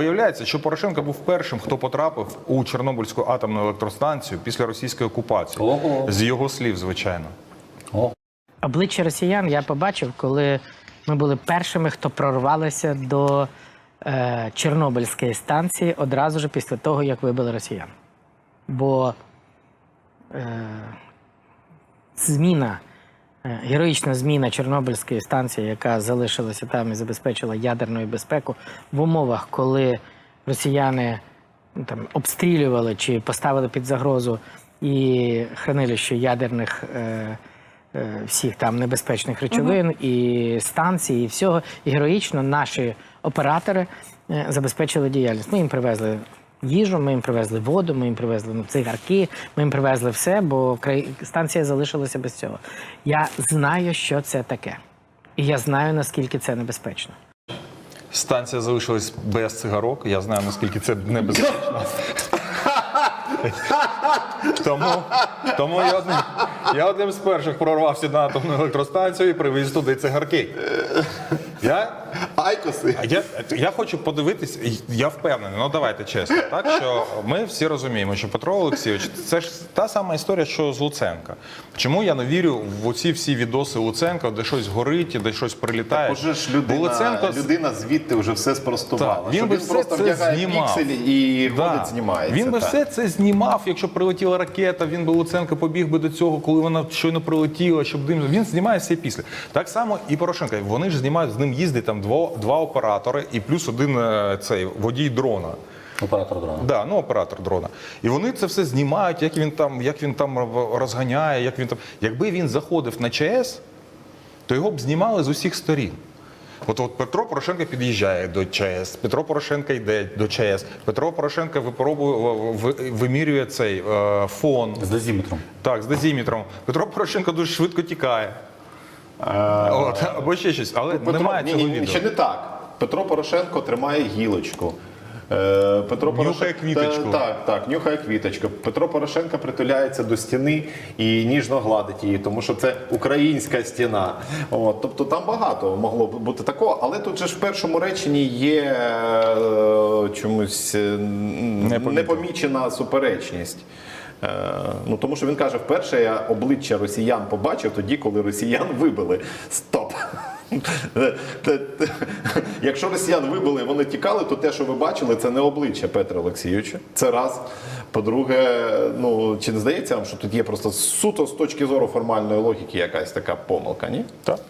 Виявляється, що Порошенко був першим, хто потрапив у Чорнобильську атомну електростанцію після російської окупації. Ого. З його слів, звичайно. О, Обличчя росіян я побачив, коли ми були першими, хто прорвалися до е, Чорнобильської станції одразу ж після того, як вибили росіян. Бо е, зміна, героїчна зміна Чорнобильської станції, яка залишилася там і забезпечила ядерну безпеку в умовах, коли росіяни ну, там, обстрілювали чи поставили під загрозу і хранилище ядерних. Е, е, всіх там небезпечних речовин і станцій, і всього. І героїчно наші оператори е, забезпечили діяльність. Ми їм привезли їжу, ми їм привезли воду, ми їм привезли ну, цигарки, ми їм привезли все, бо станція залишилася без цього. Я знаю, що це таке. І я знаю, наскільки це небезпечно. Станція залишилась без цигарок. Я знаю, наскільки це небезпечно. тому, тому я одним, я одним з перших прорвався на атомну електростанцію і привіз туди цигарки. Я, Айкоси. я, я хочу подивитись, я впевнений, ну давайте чесно, так що ми всі розуміємо, що Петро Олексійович це ж та сама історія, що з Луценка. Чому я не вірю в оці всі відоси Луценка, де щось горить, де щось прилітає? Уже ж людина, Луценко людина звідти вже все спростувала. Так, він би він все просто це вдягає знімав. і Да. ходить, знімається. Він би так. все це знімав, якщо прилетіла ракета, він би Луценко побіг би до цього, коли вона щойно прилетіла, щоб дим. Він знімає все після. Так само і Порошенко. Вони ж знімають з ним їздить там два, два оператори і плюс один е, цей водій дрона. оператор дрона. Да, ну оператор дрона. І вони це все знімають, як він там, як він там розганяє, як він там. Якби він заходив на ЧАЕС, то його б знімали з усіх сторін. От, от Петро Порошенко під'їжджає до ЧАЕС, Петро Порошенко йде до ЧАЕС, Петро Порошенко випробує, вимірює цей е, фон. З дозіметром. Так, з дозіметром. Петро Порошенко дуже швидко тікає. От, або ще щось, але Петро, немає цього ні, ні, відео. ще не так. Петро Порошенко тримає гілочку. Е, Петро Нюхає квіточку. Та- Так, так, нюхає квіточку. Петро Порошенко притуляється до стіни і ніжно гладить її, тому що це українська стіна. От, тобто там багато могло б бути такого, але тут же ж в першому реченні є е, чомусь е, непомічена суперечність. Ну тому що він каже, вперше я обличчя росіян побачив тоді, коли росіян вибили. Стоп! Якщо росіян вибили, вони тікали, то те, що ви бачили, це не обличчя Петра Олексійовича. Це раз. По-друге, ну чи не здається вам, що тут є просто суто з точки зору формальної логіки якась така помилка, ні? Так.